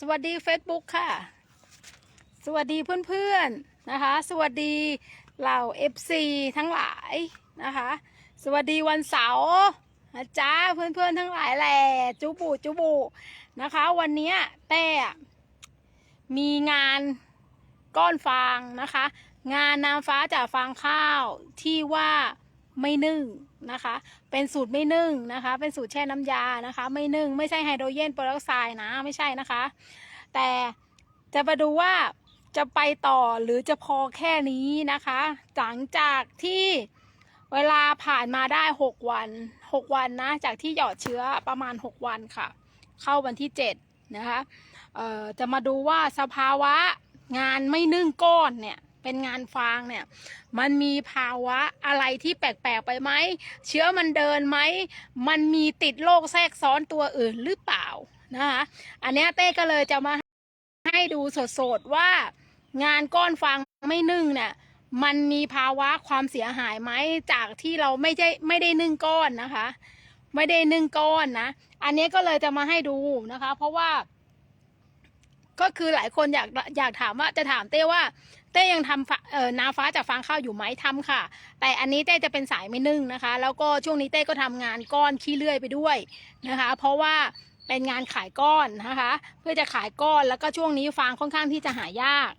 สวัสดี Facebook ค่ะ สวัสดีเพื่อนๆนะคะ สวัสดีเหล่า FC ทั้งหลายนะคะ สวัสดีวันเสาร์นะจ๊ะเพื่อนๆทั้งหลายแหละจุบุจุบุนะคะ วันนี้ยเต้อะมีงานก้อนฟางนะคะ งานนางฟ้าจากฟางข้าวที่ว่า ไม่นึ่งนะคะ เป็นสูตรไม่นึ่งนะคะ เป็นสูตรแช่น้ำยานะคะ ไม่นึ่งไม่ใช่ไฮโดรเจนเปอร์ออกไซด์นะไม่ใช่นะคะ แต่จะมาดูว่าจะไปต่อหรือจะพอแค่นี้นะคะ หลังจากที่เวลาผ่านมาได้ 6 วัน 6 วันนะ จากที่หยอดเชื้อประมาณ 6 วันค่ะ เข้าวันที่ 7 นะคะจะมาดูว่าสภาวะงานไม่นึ่งก้อนเนี่ย เป็นงานฟางเนี่ย มันมีภาวะอะไรที่แปลกๆไปไหม เชื้อมันเดินไหม มันมีติดโรคแทรกซ้อนตัวอื่นหรือเปล่านะคะอันนี้เต้ก็เลยจะมาให้ดูสดๆว่างานก้อนฟางไม่นึ่งเนี่ยมันมีภาวะความเสียหายไหมจากที่เราไม่ได้ไม่ได้นึ่งก้อนนะคะ ไม่ได้นึ่งก้อนนะ อันนี้ก็เลยจะมาให้ดูนะคะ เพราะว่า ก็คือหลายคนอยากอยากถามว่าจะถามเต้ว่า เต้ยังทำฟาเอ่อนาฟ้าจากฟางข้าวอยู่ไหมทำค่ะ แต่อันนี้เต้จะเป็นสายไม่นึ่งนะคะ แล้วก็ช่วงนี้เต้ก็ทำงานก้อนขี้เลื่อยไปด้วยนะคะ เพราะว่าเป็นงานขายก้อนนะคะ เพื่อจะขายก้อนแล้วก็ช่วงนี้ฟางค่อนข้างที่จะหายาก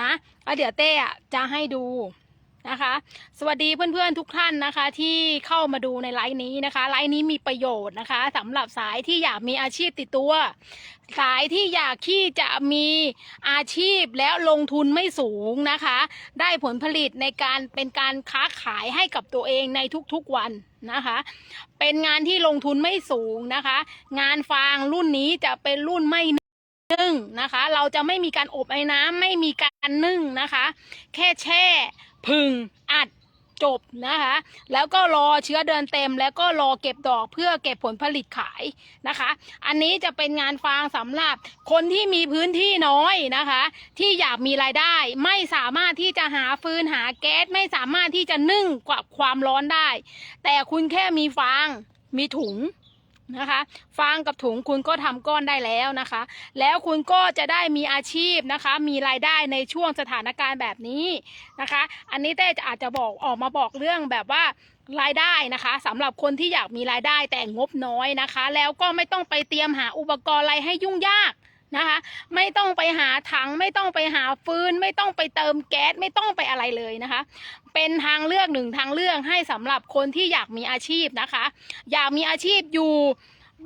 นะแล้วเดี๋ยวเต้จะให้ดู นะคะ สวัสดีเพื่อนๆทุกท่านนะคะ ที่เข้ามาดูในไลฟ์นี้นะคะไลฟ์นี้มีประโยชน์นะคะสำหรับสายที่อยากมีอาชีพติดตัว สายที่อยากที่จะมีอาชีพแล้วลงทุนไม่สูงนะคะ ได้ผลผลิตในการเป็นการค้าขายให้กับตัวเองในทุกๆวันนะคะ เป็นงานที่ลงทุนไม่สูงนะคะ งานฟางรุ่นนี้จะเป็นรุ่นไม่นึ่งนะคะ เราจะไม่มีการอบไอ้น้ำไม่มีการนึ่งนะคะ แค่แช่ พึงอัดจบนะคะ แล้วก็รอเชื้อเดินเต็ม แล้วก็รอเก็บดอกเพื่อเก็บผลผลิตขายนะคะ อันนี้จะเป็นงานฟางสำหรับคนที่มีพื้นที่น้อยนะคะ ที่อยากมีรายได้ไม่สามารถที่จะหาฟืนหาแก๊สไม่สามารถที่จะนึ่งกว่าความร้อนได้ แต่คุณแค่มีฟางมีถุง นะคะฟางกับถุงคุณก็ทำก้อนได้แล้วนะคะ แล้วคุณก็จะได้มีอาชีพนะคะ มีรายได้ในช่วงสถานการณ์แบบนี้นะคะ อันนี้เต้จะอาจจะบอกออกมาบอกเรื่องแบบว่ารายได้นะคะสำหรับคนที่อยากมีรายได้แต่งบน้อยนะคะ แล้วก็ไม่ต้องไปเตรียมหาอุปกรณ์อะไรให้ยุ่งยาก นะคะ ไม่ต้องไปหาถังไม่ต้องไปหาฟืน ไม่ต้องไปเติมแก๊สไม่ต้องไปอะไรเลยนะคะ เป็นทางเลือกหนึ่งทางเลือกให้สำหรับคนที่อยากมีอาชีพนะคะ อยากมีอาชีพอยู่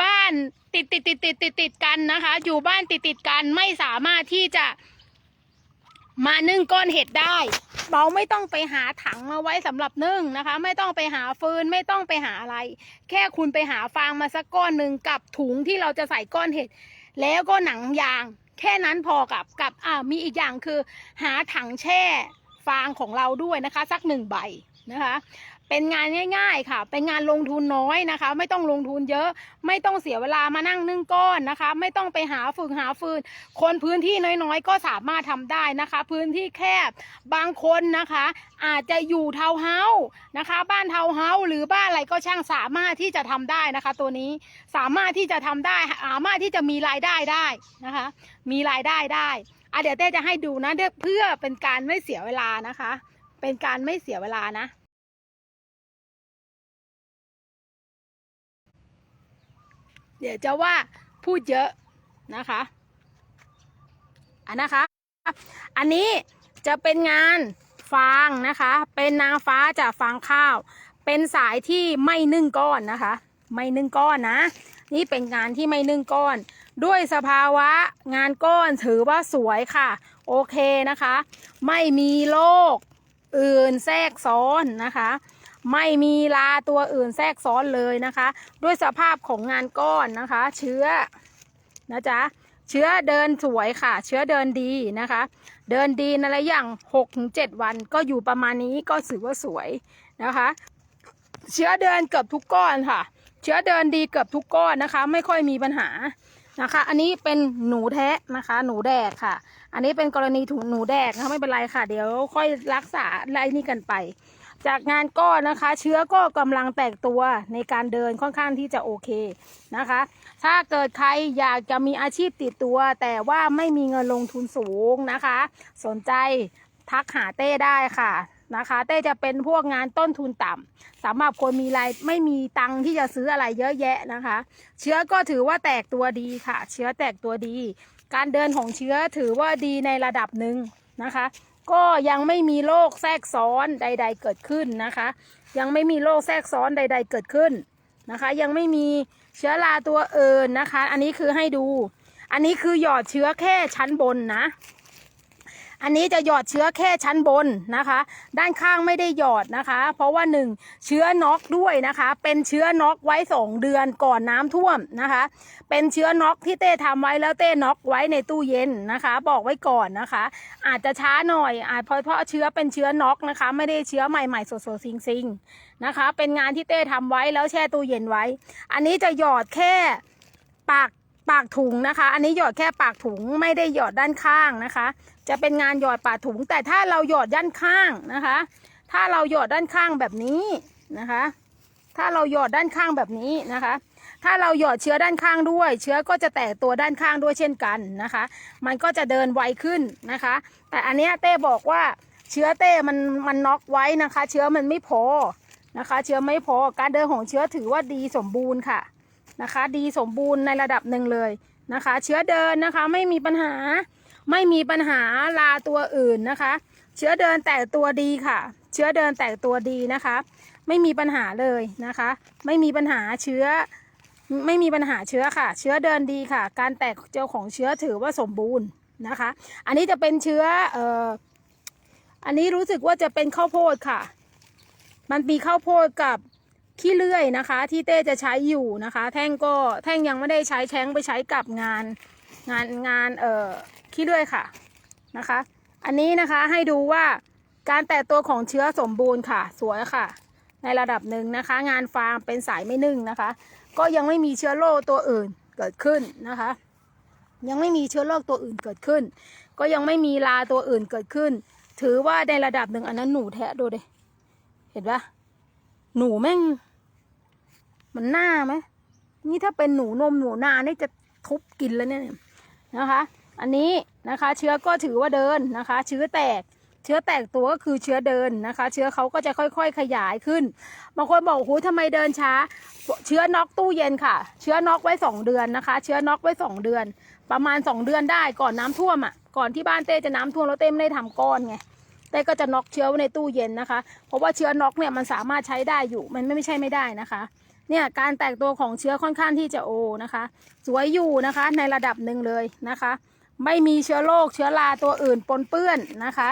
บ้านติดติดติดติดติดติดกันนะคะ อยู่บ้านติดติดกันไม่สามารถที่จะมานึ่งก้อนเห็ดได้ เราไม่ต้องไปหาถังมาไว้สำหรับนึ่งนะคะ ไม่ต้องไปหาฟืนไม่ต้องไปหาอะไร แค่คุณไปหาฟางมาสักก้อนหนึ่งกับถุงที่เราจะใส่ก้อนเห็ด แล้วก็หนังยาง แค่นั้นพอกับกับอ่ามีอีกอย่างคือ หาถังแช่ฟางของเราด้วยนะคะ สักหนึ่งใบนะคะ เป็นงานง่าย ๆ ค่ะ เป็นงานลงทุนน้อยนะคะ ไม่ต้องลงทุนเยอะ ไม่ต้องเสียเวลามานั่งนึ่งก้อนนะคะ ไม่ต้องไปหาฝึกหาฟืน คนพื้นที่น้อยๆ ก็สามารถทำได้นะคะ พื้นที่แคบบางคนนะคะ อาจจะอยู่เทาวเฮาส์นะคะ บ้านเทาวเฮาส์หรือบ้านอะไรก็ช่างสามารถที่จะทำได้นะคะ ตัวนี้สามารถที่จะทำได้สามารถที่จะมีรายได้ได้นะคะ มีรายได้ได้อะเดี๋ยวเต้จะให้ดูนะเพื่อเป็นการไม่เสียเวลานะคะ เป็นการไม่เสียเวลานะ เดี๋ยวจะว่าพูดเยอะนะคะอันนะคะ อันนี้จะเป็นงานฟางนะคะ เป็นนางฟ้าจากฟางข้าว เป็นสายที่ไม่นึ่งก้อนนะคะ ไม่นึ่งก้อนนะ นี่เป็นงานที่ไม่นึ่งก้อน ด้วยสภาวะงานก้อนถือว่าสวยค่ะ โอเคนะคะ ไม่มีโรคอื่นแทรกซ้อนนะคะ ไม่มีลาตัวอื่นแทรกซ้อนเลยนะคะ ด้วยสภาพของงานก้อนนะคะ เชื้อนะจ๊ะเชื้อเดินสวยค่ะ เชื้อเดินดีนะคะ เดินดีในระยะอย่าง6-7 วันก็อยู่ประมาณนี้ก็ถือว่าสวยนะคะ เชื้อเดินเกือบทุกก้อนค่ะ เชื้อเดินดีเกือบทุกก้อนนะคะ ไม่ค่อยมีปัญหานะคะ อันนี้เป็นหนูแทะนะคะ หนูแดกค่ะ อันนี้เป็นกรณีถุงหนูแดกนะคะไม่เป็นไรค่ะ เดี๋ยวค่อยรักษาไล่นี่กันไป จากงานก้อนนะคะ เชื้อก็กำลังแตกตัวในการเดินค่อนข้างที่จะโอเคนะคะ ถ้าเกิดใครอยากจะมีอาชีพติดตัว แต่ว่าไม่มีเงินลงทุนสูงนะคะ สนใจทักหาเต้ได้ค่ะนะคะเต้จะเป็นพวกงานต้นทุนต่ำสำหรับคนมีรายไม่มีตังที่จะซื้ออะไรเยอะแยะนะคะ เชื้อก็ถือว่าแตกตัวดีค่ะ เชื้อแตกตัวดี การเดินของเชื้อถือว่าดีในระดับหนึ่งนะคะ ก็ยังไม่มีโรคแทรกซ้อนใด ๆ เกิดขึ้นนะคะ ยังไม่มีโรคแทรกซ้อนใด ๆ เกิดขึ้นนะคะ ยังไม่มีเชื้อราตัวเอื่นนะคะ อันนี้คือให้ดู อันนี้คือหยอดเชื้อแค่ชั้นบนนะ อันนี้จะหยอดเชื้อแค่ชั้นบนนะคะ ด้านข้างไม่ได้หยอดนะคะ เพราะว่าหนึ่งเชื้อน็อกด้วยนะคะ เป็นเชื้อน็อกไว้สองเดือนก่อนน้ำท่วมนะคะ เป็นเชื้อน็อกที่เต้ทำไว้แล้วเต้น็อกไว้ในตู้เย็นนะคะ บอกไว้ก่อนนะคะ อาจจะช้าหน่อยอาจเพราะเพราะเชื้อเป็นเชื้อน็อกนะคะ ไม่ได้เชื้อใหม่ๆสดๆซิงๆนะคะ เป็นงานที่เต้ทำไว้แล้วแช่ตู้เย็นไว้ อันนี้จะหยอดแค่ปาก ปากถุงนะคะ อันนี้หยอดแค่ปากถุงไม่ได้หยอดด้านข้างนะคะ จะเป็นงานหยอดปากถุง แต่ถ้าเราหยอดด้านข้างนะคะ ถ้าเราหยอดด้านข้างแบบนี้นะคะ ถ้าเราหยอดด้านข้างแบบนี้นะคะ ถ้าเราหยอดเชื้อด้านข้างด้วย เชื้อก็จะแตกตัวด้านข้างด้วยเช่นกันนะคะ มันก็จะเดินไวขึ้นนะคะ แต่อันเนี้ยเต้บอกว่าเชื้อเต้มันมันน็อกไว้นะคะ เชื้อมันไม่พอนะคะ เชื้อไม่พอการเดินของเชื้อถือว่าดีสมบูรณ์ค่ะ นะคะ ดีสมบูรณ์ในระดับหนึ่งเลยนะคะ เชื้อเดินนะคะไม่มีปัญหาไม่มีปัญหาลาตัวอื่นนะคะ เชื้อเดินแตกตัวดีค่ะ เชื้อเดินแตกตัวดีนะคะ ไม่มีปัญหาเลยนะคะ ไม่มีปัญหาเชื้อไม่มีปัญหาเชื้อค่ะ เชื้อเดินดีค่ะ การแตกเจลของเชื้อถือว่าสมบูรณ์นะคะ อันนี้จะเป็นเชื้อเอ่ออันนี้รู้สึกว่าจะเป็นข้าวโพดค่ะ มันมีข้าวโพดกับ ขี้เลื่อยนะคะ ที่เต้จะใช้อยู่นะคะ แท่งก็แท่งยังไม่ได้ใช้แช้งไปใช้กับงาน งานงานเอ่อขี้เลื่อยค่ะนะคะ อันนี้นะคะให้ดูว่าการแตกตัวของเชื้อสมบูรณ์ค่ะ สวยค่ะ ในระดับหนึ่งนะคะ งานฟางเป็นสายไม่นึ่งนะคะ ก็ยังไม่มีเชื้อโรคตัวอื่นเกิดขึ้นนะคะ ยังไม่มีเชื้อโรคตัวอื่นเกิดขึ้น ก็ยังไม่มีลาตัวอื่นเกิดขึ้น ถือว่าในระดับหนึ่งอันนั้นหนูแทะดูดิเห็นปะ หนูแม่ง มันหน้าไหมนี่ถ้าเป็นหนูนมหนูนานี่จะทุบกินแล้วเนี่ยนะคะ อันนี้นะคะเชื้อก็ถือว่าเดินนะคะ เชื้อแตก เชื้อแตกตัวก็คือเชื้อเดินนะคะ เชื้อเขาก็จะค่อยๆขยายขึ้น บางคนบอกโอ้โหทำไมเดินช้า เชื้อน็อกตู้เย็นค่ะ เชื้อน็อกไว้สองเดือนนะคะ เชื้อน็อกไว้สองเดือน ประมาณสองเดือนได้ก่อนน้ำท่วมอะ ก่อนที่บ้านเต้จะน้ำท่วมแล้วเต้ไม่ได้ทำก้อนไง เต้ก็จะน็อกเชื้อไว้ในตู้เย็นนะคะ เพราะว่าเชื้อน็อกเนี่ยมันสามารถใช้ได้อยู่ มันไม่ไม่ใช่ไม่ได้นะคะเนี่ยการแตกตัวของเชื้อค่อนข้างที่จะโอนะคะ สวยอยู่นะคะในระดับหนึ่งเลยนะคะ ไม่มีเชื้อโรคเชื้อราตัวอื่นปนเปื้อนนะคะ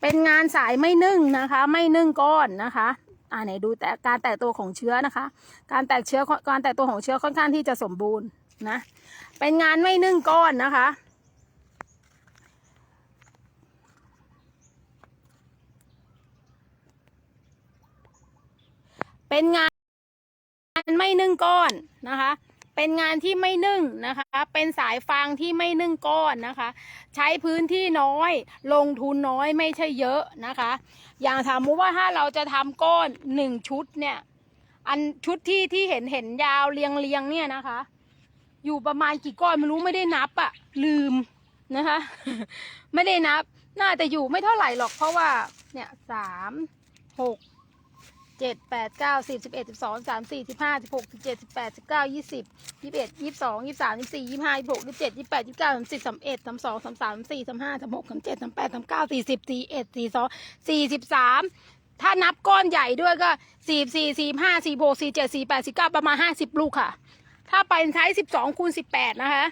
เป็นงานสายไม่นึ่งนะคะ ไม่นึ่งก้อนนะคะอ่าไหนดูแต่การแตกตัวของเชื้อนะคะ การแตกเชื้อการแตกตัวของเชื้อค่อนข้างที่จะสมบูรณ์นะเป็นงานไม่นึ่งก้อนนะคะ เป็นงานไม่นึ่งก้อนนะคะ เป็นงานที่ไม่นึ่งนะคะ เป็นสายฟางที่ไม่นึ่งก้อนนะคะ ใช้พื้นที่น้อย ลงทุนน้อยไม่ใช่เยอะนะคะ อย่างถามมุติว่าถ้าเราจะทำก้อนหนึ่งชุดเนี่ย อันชุดที่ที่เห็นเห็นยาวเรียงเรียงเนี่ยนะคะ อยู่ประมาณกี่ก้อนไม่รู้ไม่ได้นับอะลืมนะคะ ไม่ได้นับ น่าจะอยู่ไม่เท่าไหร่หรอกเพราะว่าเนี่ยสามหก เจ็ดแปดเก้าสิบสิบเอ็ดสิบสองสามสี่สิบห้าสิบหกสิบเจ็ดสิบแปดสิบเก้ายี่สิบยี่สิบเอ็ดยี่สิบสองยี่สิบสามยี่สิบสี่ยี่สิบห้ายี่สิบหกยี่สิบเจ็ดยี่สิบแปดยี่สิบเก้าสามสิบสามเอ็ดสามสองสามสามสามสี่สามห้าสามหกสามเจ็ดสามแปดสามเก้าสี่สิบสี่เอ็ดสี่สองสี่สิบสามถ้านับก้อนใหญ่ด้วยก็สี่สี่สี่ห้าสี่หกสี่เจ็ดสี่แปดสี่เก้าประมาณห้าสิบลูกค่ะ ถ้าเป็นไซส์สิบสองคูณสิบแปดนะคะ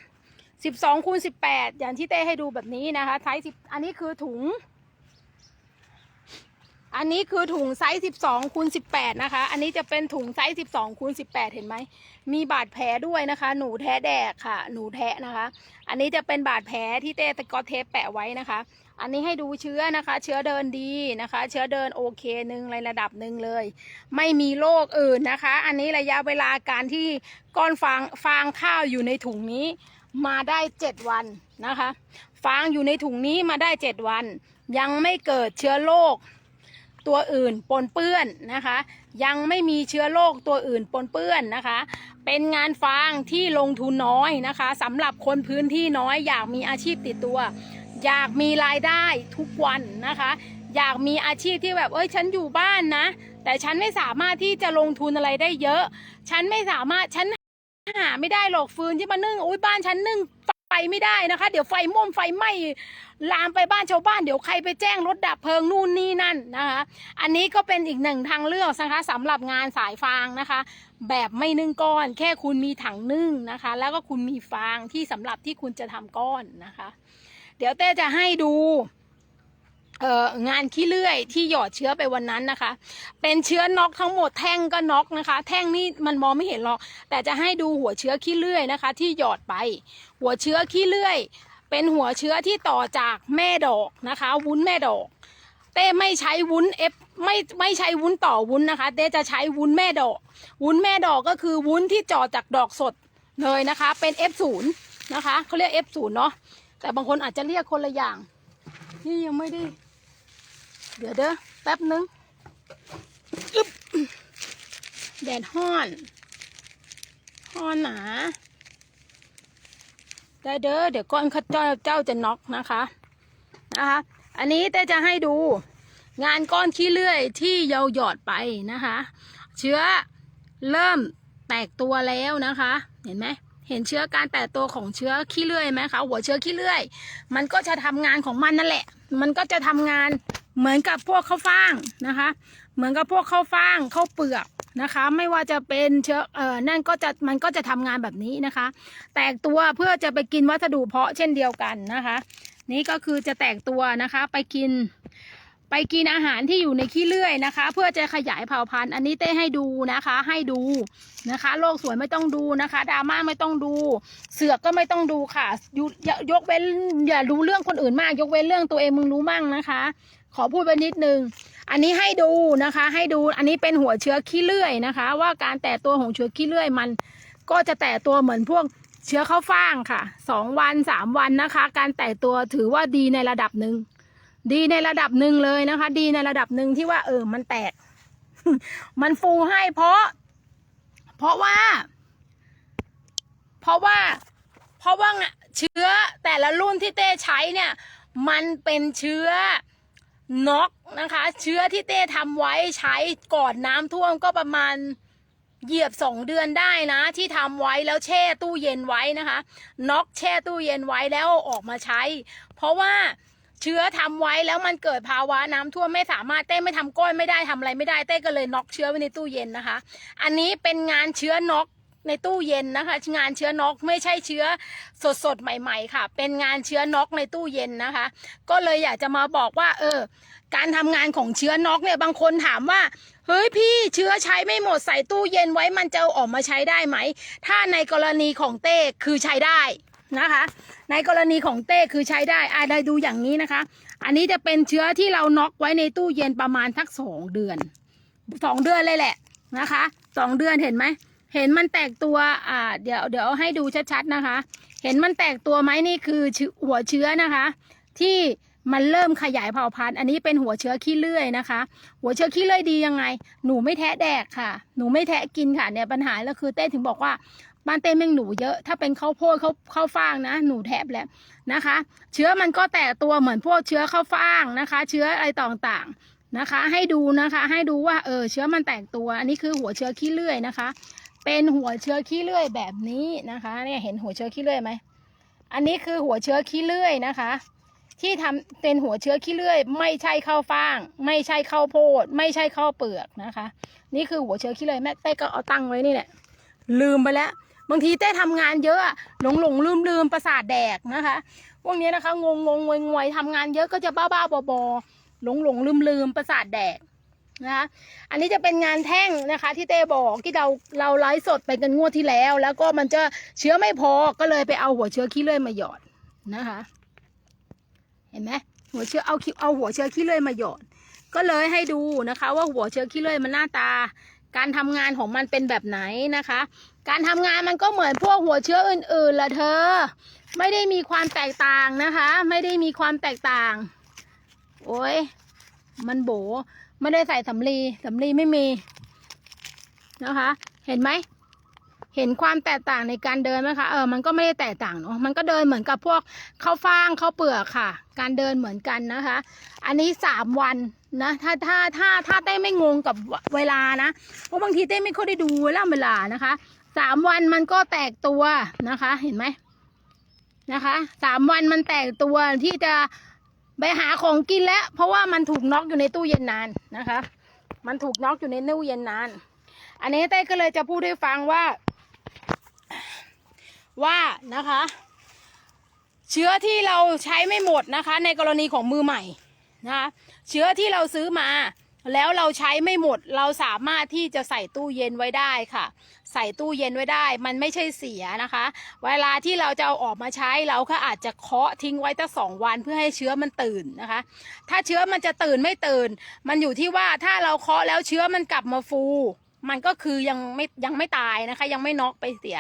สิบสองคูณสิบแปดอย่างที่เต้ให้ดูแบบนี้นะคะไซส์สิบอันนี้คือถุง อันนี้คือถุงไซส์ 12คูณ18 นะคะ อันนี้จะเป็นถุงไซส์ 12คูณ18 เห็นไหม มีบาดแผลด้วยนะคะ หนูแท้แดกค่ะ หนูแทะนะคะ อันนี้จะเป็นบาดแผลที่เต้ตะกอตเทปแปะไว้นะคะ อันนี้ให้ดูเชื้อนะคะ เชื้อเดินดีนะคะ เชื้อเดินโอเคหนึ่งในระดับหนึ่งเลย ไม่มีโรคอื่นนะคะ อันนี้ระยะเวลาการที่ก้อนฟางฟางข้าวอยู่ในถุงนี้ มาได้ 7 วันนะคะ ฟางอยู่ในถุงนี้มาได้ 7 วัน ยังไม่เกิดเชื้อโรค ตัวอื่นปนเปื้อนนะคะ ยังไม่มีเชื้อโรคตัวอื่นปนเปื้อนนะคะ เป็นงานฟางที่ลงทุนน้อยนะคะสำหรับคนพื้นที่น้อยอยากมีอาชีพติดตัว อยากมีรายได้ทุกวันนะคะ อยากมีอาชีพที่แบบเอ้ยฉันอยู่บ้านนะ แต่ฉันไม่สามารถที่จะลงทุนอะไรได้เยอะ ฉันไม่สามารถฉันหาไม่ได้หรอกฟืนที่มานึ่งอุ้ยบ้านฉันนึ่งไฟ ไม่ได้นะคะ เดี๋ยวไฟม่วมไฟไหม้ลามไปบ้านชาวบ้านเดี๋ยวใครไปแจ้งรถดับเพลิงนู่นนี่นั่นนะคะ อันนี้ก็เป็นอีกหนึ่งทางเลือกนะคะสำหรับงานสายฟางนะคะ แบบไม่นึ่งก้อน แค่คุณมีถังนึ่งนะคะ แล้วก็คุณมีฟางที่สำหรับที่คุณจะทำก้อนนะคะ เดี๋ยวเต้จะให้ดู งานขี้เลื่อยที่หยอดเชื้อไปวันนั้นนะคะ เป็นเชื้อน็อกทั้งหมดแท่งก็น็อกนะคะ แท่งนี่มันมองไม่เห็นหรอก แต่จะให้ดูหัวเชื้อขี้เลื่อยนะคะ ที่หยอดไป หัวเชื้อขี้เลื่อย เป็นหัวเชื้อที่ต่อจากแม่ดอกนะคะ วุ้นแม่ดอก เต้ไม่ใช้วุ้นเอฟไม่ไม่ใช้วุ้นต่อวุ้นนะคะ เต้จะใช้วุ้นแม่ดอก วุ้นแม่ดอกก็คือวุ้นที่จอจากดอกสดเลยนะคะ เป็น F0 นะคะเขาเรียก F0 เนาะแต่บางคนอาจจะเรียกคนละอย่างนี่ยังไม่ได้ เดี๋ยวเด้อแป๊บนึงอึ๊บแดดห้อนห้อนหนาได้เด้อเดี๋ยวก้อนข้าเจ้าเจ้าจะน็อกนะคะนะคะ อันนี้แต่จะให้ดู งานก้อนขี้เลื่อยที่เยาหยอดไปนะคะ เชื้อเริ่มแตกตัวแล้วนะคะ เห็นไหมเห็นเชื้อการแตกตัวของเชื้อขี้เลื่อยไหมคะหัวเชื้อขี้เลื่อย มันก็จะทำงานของมันนั่นแหละ มันก็จะทำงาน เหมือนกับพวกข้าวฟ่างนะคะ เหมือนกับพวกข้าวฟ่างข้าวเปลือกนะคะ ไม่ว่าจะเป็นเชื้อเอ่อนั่นก็จะมันก็จะทำงานแบบนี้นะคะ แตกตัวเพื่อจะไปกินวัสดุเพาะเช่นเดียวกันนะคะ นี่ก็คือจะแตกตัวนะคะไปกินไปกินอาหารที่อยู่ในขี้เลื่อยนะคะ เพื่อจะขยายเผ่าพันธุ์ อันนี้เต้ให้ดูนะคะ ให้ดูนะคะ โลกสวยไม่ต้องดูนะคะดราม่าไม่ต้องดู เสือกก็ไม่ต้องดูค่ะยยยกเว้นอย่ารู้เรื่องคนอื่นมาก ยกเว้นเรื่องตัวเองมึงรู้มั่งนะคะ ขอพูดไปนิดนึง อันนี้ให้ดูนะคะ ให้ดูอันนี้เป็นหัวเชื้อขี้เลื่อยนะคะ ว่าการแตกตัวของเชื้อขี้เลื่อยมัน ก็จะแตกตัวเหมือนพวกเชื้อข้าวฟ่างค่ะสองวันสามวันนะคะ การแตกตัวถือว่าดีในระดับหนึ่งดีในระดับหนึ่งเลยนะคะ ดีในระดับหนึ่งที่ว่า เออ มันแตก มันฟูให้เพราะ เพราะว่า เพราะว่า เพราะว่าเชื้อแต่ละรุ่นที่เต้ใช้เนี่ย มันเป็นเชื้อ น็อกนะคะ เชื้อที่เต้ทำไว้ใช้ก่อนน้ำท่วมก็ประมาณเหยียบสองเดือนได้นะ ที่ทำไว้แล้วแช่ตู้เย็นไว้นะคะน็อกแช่ตู้เย็นไว้แล้วออกมาใช้ เพราะว่าเชื้อทำไว้แล้วมันเกิดภาวะน้ำท่วมไม่สามารถเต้ไม่ทำก้อยไม่ได้ทำอะไรไม่ได้เต้ก็เลยน็อกเชื้อไว้ในตู้เย็นนะคะ อันนี้เป็นงานเชื้อน็อก ในตู้เย็นนะคะ งานเชื้อน็อกไม่ใช่เชื้อสดสดใหม่ ๆ ค่ะ เป็นงานเชื้อน็อกในตู้เย็นนะคะ ก็เลยอยากจะมาบอกว่า เออ การทำงานของเชื้อน็อกเนี่ยบางคนถามว่าเฮ้ยพี่เชื้อใช้ไม่หมดใส่ตู้เย็นไว้มันจะออกมาใช้ได้ไหม ถ้าในกรณีของเต้คือใช้ได้นะคะ ในกรณีของเต้คือใช้ได้อาได้ดูอย่างนี้นะคะ อันนี้จะเป็นเชื้อที่เราน็อกไว้ในตู้เย็นประมาณทักสองเดือนสองเดือนเลยแหละนะคะสองเดือนเห็นไหม เห็นมันแตกตัว อ่า เดี๋ยวเดี๋ยวให้ดูชัดๆนะคะ เห็นมันแตกตัวไหมนี่คือหัวเชื้อนะคะ ที่มันเริ่มขยายเผ่าพันธุ์ อันนี้เป็นหัวเชื้อขี้เลื่อยนะคะ หัวเชื้อขี้เลื่อยดียังไง หนูไม่แทะแดกค่ะ หนูไม่แทะกินค่ะเนี่ยปัญหาแล้วคือเต้ถึงบอกว่าบ้านเต้แม่งหนูเยอะ ถ้าเป็นข้าวโพดข้าวข้าวฟ่างนะ หนูแทบแล้วนะคะ เชื้อมันก็แตกตัวเหมือนพวกเชื้อข้าวฟ่างนะคะ เชื้ออะไรต่างๆนะคะ ให้ดูนะคะ ให้ดูว่าเออเชื้อมันแตกตัว อันนี้คือหัวเชื้อขี้เลื่อยนะคะ เป็นหัวเชื้อขี้เลื่อยแบบนี้นะคะ เนี่ยเห็นหัวเชื้อขี้เลื่อยไหมอันนี้คือหัวเชื้อขี้เลื่อยนะคะ ที่ทำเป็นหัวเชื้อขี้เลื่อย ไม่ใช่ข้าวฟ่าง ไม่ใช่ข้าวโพด ไม่ใช่ข้าวเปลือกนะคะ นี่คือหัวเชื้อขี้เลื่อยแม่เต้ก็เอาตั้งไว้นี่แหละลืมไปแล้วบางทีเต้ทำงานเยอะอะหลงหลงลืมลืมประสาทแดกนะคะพวกนี้นะคะงงงงงวยงวยทำงานเยอะก็จะบ้าบ้าบอบอหลงหลงลืมลืมประสาทแดก นะอันนี้จะเป็นงานแท่งนะคะ ที่เต้บอกที่เราเราไลฟ์สดไปกันงวดที่แล้ว แล้วก็มันจะเชื้อไม่พอก็เลยไปเอาหัวเชื้อขี้เลื่อยมาหยอดนะคะ เห็นไหมหัวเชื้อเอาเอาหัวเชื้อขี้เลื่อยมาหยอด ก็เลยให้ดูนะคะ ว่าหัวเชื้อขี้เลื่อยมันหน้าตา การทำงานของมันเป็นแบบไหนนะคะ การทำงานมันก็เหมือนพวกหัวเชื้ออื่นๆละเธอ ไม่ได้มีความแตกต่างนะคะ ไม่ได้มีความแตกต่าง โอ้ย มันโบไม่ได้ใส่สำลีสำลีไม่มีนะคะ เห็นไหม เห็นความแตกต่างในการเดินไหมคะเออมันก็ไม่ได้แตกต่างเนาะมันก็เดินเหมือนกับพวกข้าวฟ่างข้าวเปลือกค่ะ การเดินเหมือนกันนะคะ อันนี้สามวันนะถ้าถ้าถ้าถ้าเต้ไม่งงกับเวลานะเพราะบางทีเต้ไม่ค่อยได้ดูเวลาเวลานะคะสามวันมันก็แตกตัวนะคะ เห็นไหมนะคะสามวันมันแตกตัวที่จะ ไปหาของกินแล้ว เพราะว่ามันถูกน็อกอยู่ในตู้เย็นนานนะคะ มันถูกน็อกอยู่ในตู้เย็นนาน อันนี้เต้ก็เลยจะพูดให้ฟังว่า ว่านะคะ เชื้อที่เราใช้ไม่หมดนะคะ ในกรณีของมือใหม่นะคะเชื้อที่เราซื้อมา แล้วเราใช้ไม่หมดเราสามารถที่จะใส่ตู้เย็นไว้ได้ค่ะ ใส่ตู้เย็นไว้ได้ มันไม่ใช่เสียนะคะ เวลาที่เราจะเอาออกมาใช้เราก็อาจจะเคาะทิ้งไว้ตั้งสองวันเพื่อให้เชื้อมันตื่นนะคะ ถ้าเชื้อมันจะตื่นไม่ตื่น มันอยู่ที่ว่าถ้าเราเคาะแล้วเชื้อมันกลับมาฟู มันก็คือยังไม่ยังไม่ตายนะคะ ยังไม่น็อกไปเสีย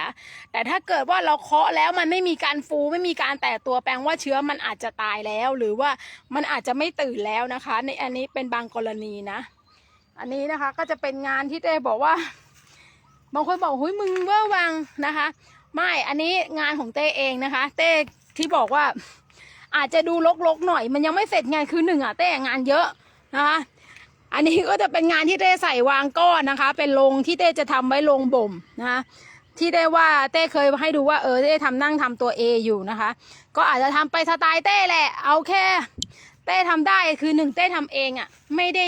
แต่ถ้าเกิดว่าเราเคาะแล้วมันไม่มีการฟูไม่มีการแตกตัวแปลว่าเชื้อมันอาจจะตายแล้ว หรือว่ามันอาจจะไม่ตื่นแล้วนะคะ ในอันนี้เป็นบางกรณีนะ อันนี้นะคะก็จะเป็นงานที่เต้บอกว่า บางคนบอกหุยมึงเวอร์วังนะคะ ไม่อันนี้งานของเต้เองนะคะ เต้ที่บอกว่าอาจจะดูลกๆหน่อย มันยังไม่เสร็จงานคือหนึ่งอะเต้งานเยอะนะคะ อันนี้ก็จะเป็นงานที่เต้ใส่วางก้อนนะคะ เป็นโรงที่เต้จะทำไว้โรงบ่มนะคะที่ได้ว่าเต้เคยให้ดูว่าเออเต้ทำนั่งทำตัว A อยู่นะคะ ก็อาจจะทำไปสไตล์เต้แหละ เอาแค่ เต้ทำได้คือหนึ่งเต้ทำเองอะ่ะ ไม่ได้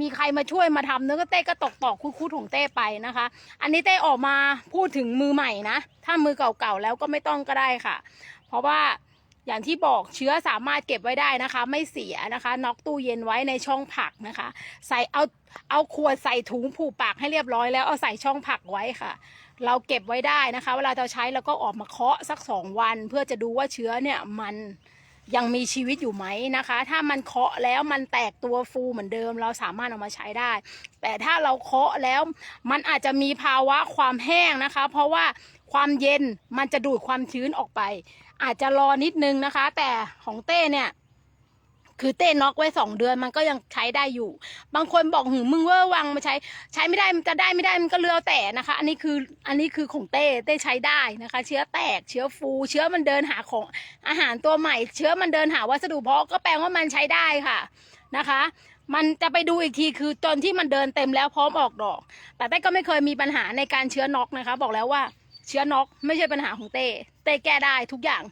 มีใครมาช่วยมาทำเนื้อก็เต้ก็ตอกตอกคุดๆของเต้ไปนะคะ อันนี้เต้ออกมาพูดถึงมือใหม่นะ ถ้ามือเก่าๆแล้วก็ไม่ต้องก็ได้ค่ะ เพราะว่า อย่างที่บอกเชื้อสามารถเก็บไว้ได้นะคะ ไม่เสียนะคะน็อกตู้เย็นไว้ในช่องผักนะคะ ใส่เอาเอาขวดใส่ถุงผูกปากให้เรียบร้อยแล้วเอาใส่ช่องผักไว้ค่ะ เราเก็บไว้ได้นะคะ เวลาเราใช้เราก็ออกมาเคาะสักสองวัน เพื่อจะดูว่าเชื้อเนี่ยมันยังมีชีวิตอยู่ไหมนะคะ ถ้ามันเคาะแล้วมันแตกตัวฟูเหมือนเดิม เราสามารถเอามาใช้ได้ แต่ถ้าเราเคาะแล้วมันอาจจะมีภาวะความแห้งนะคะ เพราะว่าความเย็นมันจะดูดความชื้นออกไป อาจจะรอนิดนึงนะคะ แต่ของเต้เนี่ยคือเต้น็อกไว้สองเดือนมันก็ยังใช้ได้อยู่ บางคนบอกหืมึงเวอร์วังมาใช้ ใช้ไม่ได้มันจะได้ไม่ได้มันก็เลือแต่นะคะ อันนี้คืออันนี้คือของเต้เต้ใช้ได้นะคะ เชื้อแตกเชื้อฟู เชื้อมันเดินหาของอาหารตัวใหม่ เชื้อมันเดินหาวัสดุเพาะก็แปลว่ามันใช้ได้ค่ะนะคะ มันจะไปดูอีกทีคือตอนที่มันเดินเต็มแล้วพร้อมออกดอก แต่เต้ก็ไม่เคยมีปัญหาในการเชื้อน็อกนะคะ บอกแล้วว่า เชื้อน็อกไม่ใช่ปัญหาของเต้เต้แก้ได้ทุกอย่าง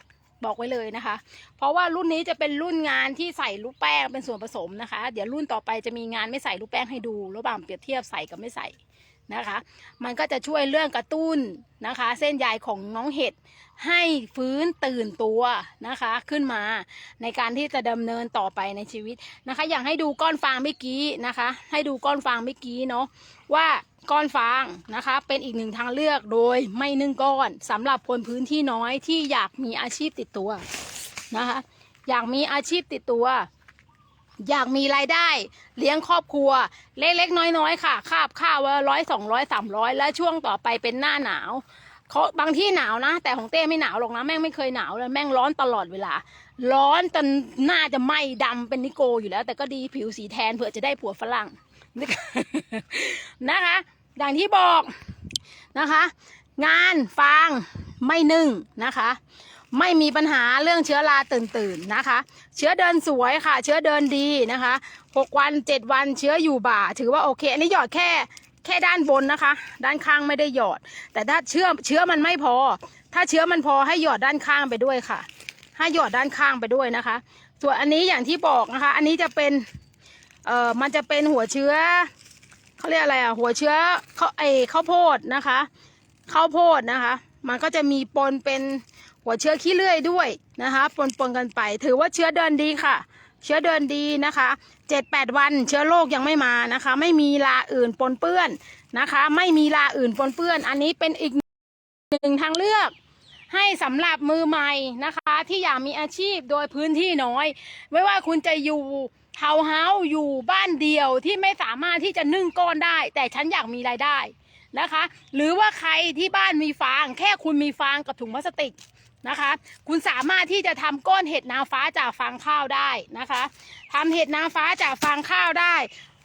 บอกไว้เลยนะคะ เพราะว่ารุ่นนี้จะเป็นรุ่นงานที่ใส่ลูกแป้งเป็นส่วนผสมนะคะ เดี๋ยวรุ่นต่อไปจะมีงานไม่ใส่ลูกแป้งให้ดูระหว่างเปรียบเทียบใส่กับไม่ใส่นะคะ มันก็จะช่วยเรื่องกระตุ้นนะคะ เส้นใยของน้องเห็ดให้ฟื้นตื่นตัวนะคะขึ้นมาในการที่จะดำเนินต่อไปในชีวิตนะคะ อย่างให้ดูก้อนฟางเมื่อกี้นะคะ ให้ดูก้อนฟางเมื่อกี้เนาะ ว่าก้อนฟางนะคะ เป็นอีกหนึ่งทางเลือกโดยไม่นึ่งก้อนสำหรับคนพื้นที่น้อยที่อยากมีอาชีพติดตัวนะคะ อยากมีอาชีพติดตัว อยากมีรายได้ เลี้ยงครอบครัว เล็กๆน้อยๆ ค่ะคาบข้าวว่าร้อยสองร้อยสามร้อยแล้วช่วงต่อไปเป็นหน้าหนาวเขาบางที่หนาวนะ แต่ของเต้ไม่หนาวหรอกนะแม่งไม่เคยหนาวเลยแม่งร้อนตลอดเวลา ร้อนจนหน้าจะไหม้ดำเป็นนิโกอยู่แล้ว แต่ก็ดีผิวสีแทนเผื่อจะได้ผัวฝรั่ง นะคะอย่างที่บอกนะคะ งานฟางไม่นึ่งนะคะ ไม่มีปัญหาเรื่องเชื้อราตื่นตื่นๆนะคะ เชื้อเดินสวยค่ะ เชื้อเดินดีนะคะหกวันเจ็ดวันเชื้ออยู่บ่า ถือว่าโอเค อันนี้หยอดแค่แค่ด้านบนนะคะ ด้านข้างไม่ได้หยอด แต่ถ้าเชื้อเชื้อมันไม่พอ ถ้าเชื้อมันพอให้หยอดด้านข้างไปด้วยค่ะ ให้หยอดด้านข้างไปด้วยนะคะ ส่วนอันนี้อย่างที่บอกนะคะ อันนี้จะเป็น เอ่อมันจะเป็นหัวเชื้อเขาเรียกอะไรอะหัวเชื้อเขาไอข้าวโพดนะคะข้าวโพดนะคะ มันก็จะมีปนเป็นหัวเชื้อขี้เลื่อยด้วยนะคะ ปนปนกันไป ถือว่าเชื้อเดินดีค่ะ เชื้อเดินดีนะคะเจ็ดแปดวันเชื้อโรคยังไม่มานะคะ ไม่มีลาอื่นปนเปื้อนนะคะ ไม่มีลาอื่นปนเปื้อน อันนี้เป็นอีกหนึ่งทางเลือกให้สำหรับมือใหม่นะคะ ที่อยากมีอาชีพโดยพื้นที่น้อย ไม่ว่าคุณจะอยู่ เฮาเฮาส์อยู่บ้านเดียวที่ไม่สามารถที่จะนึ่งก้อนได้ แต่ฉันอยากมีรายได้นะคะ หรือว่าใครที่บ้านมีฟาง แค่คุณมีฟางกับถุงพลาสติกนะคะ คุณสามารถที่จะทำก้อนเห็ดนางฟ้าจากฟางข้าวได้นะคะทำเห็ดนางฟ้าจากฟางข้าวได้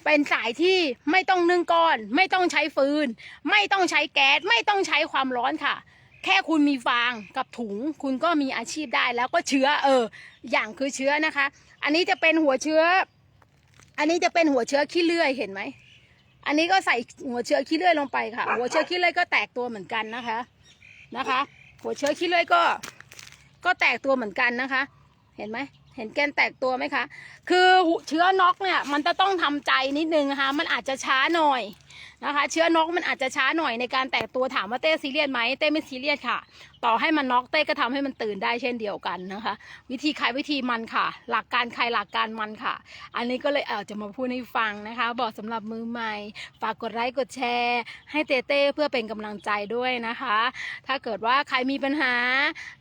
เป็นสายที่ไม่ต้องนึ่งก้อน ไม่ต้องใช้ฟืน ไม่ต้องใช้แก๊สไม่ต้องใช้ความร้อนค่ะแค่คุณมีฟางกับถุง คุณก็มีอาชีพได้แล้วก็เชื้อเออ อย่างคือเชื้อนะคะ อันนี้จะเป็นหัวเชื้อ อันนี้จะเป็นหัวเชื้อขี้เลื่อยเห็นไหม อันนี้ก็ใส่หัวเชื้อขี้เลื่อยลงไปค่ะ หัวเชื้อขี้เลื่อยก็แตกตัวเหมือนกันนะคะ นะคะ หัวเชื้อขี้เลื่อยก็ ก็แตกตัวเหมือนกันนะคะ เห็นไหมเห็นแกนแตกตัวไหมคะ คือเชื้อน็อกเนี่ย มันจะต้องทำใจนิดนึงนะคะ มันอาจจะช้าหน่อยนะคะ เชื้อนกมันอาจจะช้าหน่อยในการแตกตัวถามว่าเต้ซีเรียสไหมเต้ไม่ซีเรียสค่ะ ต่อให้มันน็อกเต้ก็ทำให้มันตื่นได้เช่นเดียวกันนะคะ วิธีใครวิธีมันค่ะ หลักการใครหลักการมันค่ะ อันนี้ก็เลยเออจะมาพูดให้ฟังนะคะ บอกสำหรับมือใหม่ ฝากกดไลค์กดแชร์ ให้เต้เต้เพื่อเป็นกำลังใจด้วยนะคะ ถ้าเกิดว่าใครมีปัญหา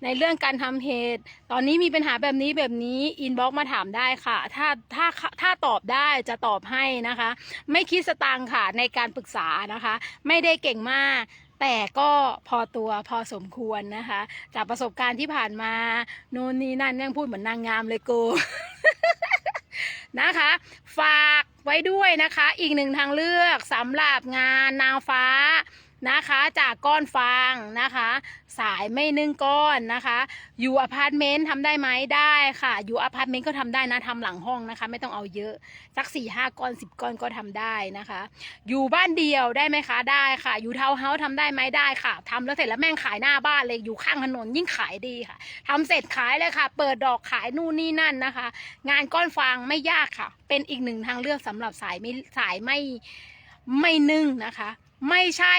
ในเรื่องการทำเห็ดตอนนี้มีปัญหาแบบนี้แบบนี้อินบ็อกมาถามได้ค่ะ ถ้าถ้าถ้าตอบได้จะตอบให้นะคะ ไม่คิดสตางค์ค่ะในการการปรึกษานะคะ ไม่ได้เก่งมาก แต่ก็พอตัวพอสมควรนะคะ จากประสบการณ์ที่ผ่านมาโน่นนี่นั่นยังพูดเหมือนนางงามเลยกูนะคะ ฝากไว้ด้วยนะคะ อีกหนึ่งทางเลือกสำหรับงานนางฟ้า นะคะ จากก้อนฟางนะคะ สายไม่นึ่งก้อนนะคะ อยู่อพาร์ตเมนต์ทำได้ไหมได้ค่ะ อยู่อพาร์ตเมนต์ก็ทำได้นะทำหลังห้องนะคะ ไม่ต้องเอาเยอะสักสี่ห้าก้อนสิบก้อนก็ทำได้นะคะ อยู่บ้านเดียวได้ไหมคะได้ค่ะ อยู่ทาวน์เฮาส์ทำได้ไหมได้ค่ะทำแล้วเสร็จแล้วแม่งขายหน้าบ้านเลยอยู่ข้างถนนยิ่งขายดีค่ะทำเสร็จขายเลยค่ะ เปิดดอกขายนู่นนี่นั่นนะคะ งานก้อนฟางไม่ยากค่ะ เป็นอีกหนึ่งทางเลือกสำหรับสายไม่สายไม่ไม่นึ่งนะคะ ไม่ใช่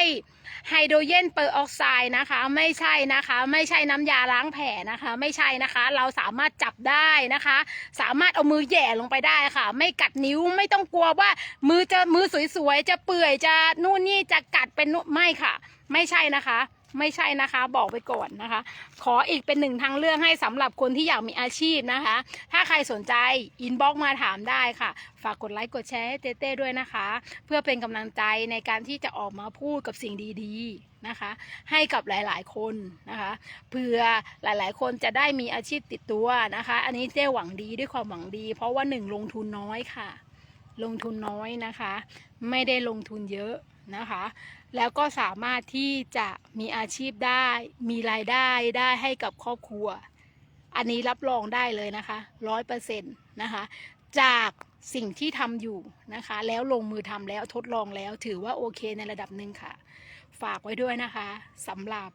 ไฮโดรเจนเปอร์ออกไซด์นะคะ ไม่ใช่นะคะ ไม่ใช่น้ำยาล้างแผลนะคะ ไม่ใช่นะคะ เราสามารถจับได้นะคะ สามารถเอามือแย่ลงไปได้ค่ะ ไม่กัดนิ้วไม่ต้องกลัวว่ามือจะมือสวยๆจะเปื่อยจะนู่นนี่จะกัดเป็นนไม่ค่ะ ไม่ใช่นะคะ ไม่ใช่นะคะบอกไปก่อนนะคะ ขออีกเป็นหนึ่งทางเลือกให้สำหรับคนที่อยากมีอาชีพนะคะ ถ้าใครสนใจอินบ็อกมาถามได้ค่ะ ฝากกดไลค์กดแชร์ให้เต้เต้ด้วยนะคะ เพื่อเป็นกำลังใจในการที่จะออกมาพูดกับสิ่งดีๆนะคะ ให้กับหลายๆคนนะคะเพื่อหลายๆ คนจะได้มีอาชีพติดตัวนะคะ อันนี้เต้หวังดีด้วยความหวังดี เพราะว่าหนึ่งลงทุนน้อยค่ะ ลงทุนน้อยนะคะ ไม่ได้ลงทุนเยอะนะคะ แล้วก็สามารถที่จะมีอาชีพได้ มีรายได้ได้ให้กับครอบครัว อันนี้รับรองได้เลยนะคะร้อยเปอร์เซ็นต์นะคะ จากสิ่งที่ทำอยู่นะคะ แล้วลงมือทำแล้วทดลองแล้วถือว่าโอเคในระดับหนึ่งค่ะ ฝากไว้ด้วยนะคะสำหรับ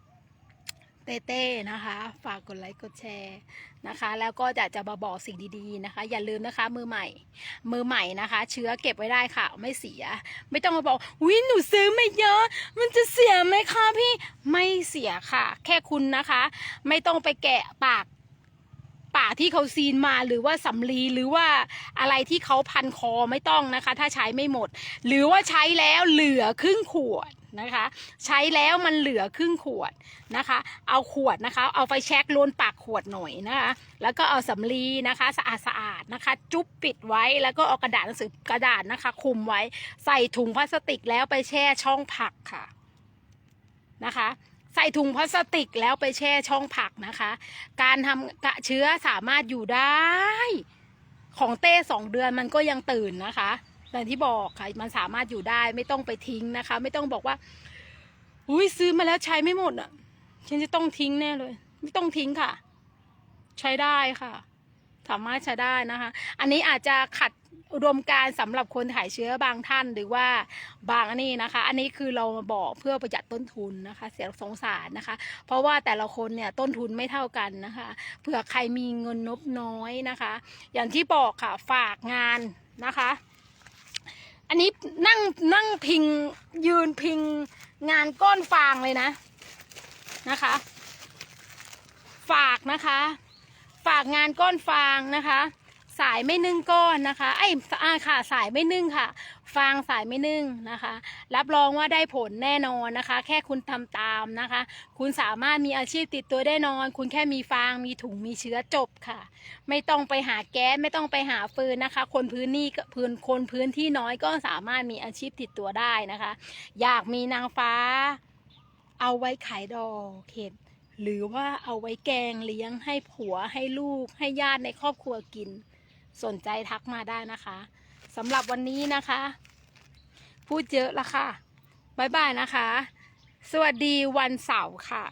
เต้เต้นะคะ ฝากกดไลค์กดแชร์นะคะ แล้วก็จะจะมาบอกสิ่งดีๆนะคะ อย่าลืมนะคะ มือใหม่ มือใหม่นะคะ เชื้อเก็บไว้ได้ค่ะ ไม่เสีย ไม่ต้องมาบอกวิหนูซื้อไมาเยอะ มันจะเสียไหมคะพี่ไม่เสียค่ะ แค่คุณนะคะ ไม่ต้องไปแกะปากปากที่เขาซีนมาหรือว่าสำลีหรือว่าอะไรที่เขาพันคอไม่ต้องนะคะ ถ้าใช้ไม่หมด หรือว่าใช้แล้วเหลือครึ่งขวด นะคะ ใช้แล้วมันเหลือครึ่งขวดนะคะ เอาขวดนะคะ เอาไฟแช็กโลนปากขวดหน่อยนะคะ แล้วก็เอาสำลีนะคะสะอาดสะอาดๆนะคะ จุ๊บปิดไว้แล้วก็เอากระดาษหนังสือกระดาษนะคะ คุมไว้ใส่ถุงพลาสติกแล้วไปแช่ช่องผักค่ะนะคะใส่ถุงพลาสติกแล้วไปแช่ช่องผักนะคะ การทำกระเชื้อสามารถอยู่ได้ ของเต้สองเดือนมันก็ยังตื่นนะคะ อย่างที่บอกค่ะมันสามารถอยู่ได้ไม่ต้องไปทิ้งนะคะ ไม่ต้องบอกว่าอุ้ยซื้อมาแล้วใช้ไม่หมดอะฉันจะต้องทิ้งแน่เลย ไม่ต้องทิ้งค่ะ ใช้ได้ค่ะ สามารถใช้ได้นะคะ อันนี้อาจจะขัดอุดมการณ์สำหรับคนถ่ายเชื้อบางท่านหรือว่าบางนนี้นะคะ อันนี้คือเรามาบอกเพื่อประหยัดต้นทุนนะคะ เสียสงสารนะคะ เพราะว่าแต่ละคนเนี่ยต้นทุนไม่เท่ากันนะคะเผื่อใครมีเงินนบน้อยนะคะ อย่างที่บอกค่ะฝากงานนะคะ อันนี้นั่งนั่งพิงยืนพิงงานก้อนฟางเลยนะนะคะ ฝากนะคะ ฝากงานก้อนฟางนะคะ สายไม่นึ่งก้อนนะคะไอ้อ่าค่ะ สายไม่นึ่งค่ะ ฟางสายไม่นึ่งนะคะ รับรองว่าได้ผลแน่นอนนะคะ แค่คุณทำตามนะคะ คุณสามารถมีอาชีพติดตัวได้นอน คุณแค่มีฟางมีถุงมีเชื้อจบค่ะ ไม่ต้องไปหาแก๊สไม่ต้องไปหาฟืนนะคะ คนพื้นนี่ก็พื้นคนพื้นที่น้อยก็สามารถมีอาชีพติดตัวได้นะคะ อยากมีนางฟ้า เอาไว้ขายดอกเห็ดหรือว่าเอาไว้แกงเลี้ยงให้ผัวให้ลูกให้ญาติในครอบครัวกิน สนใจทักมาได้นะคะ สำหรับวันนี้นะคะ พูดเยอะละค่ะ บ๊ายบายนะคะ สวัสดีวันเสาร์ค่ะ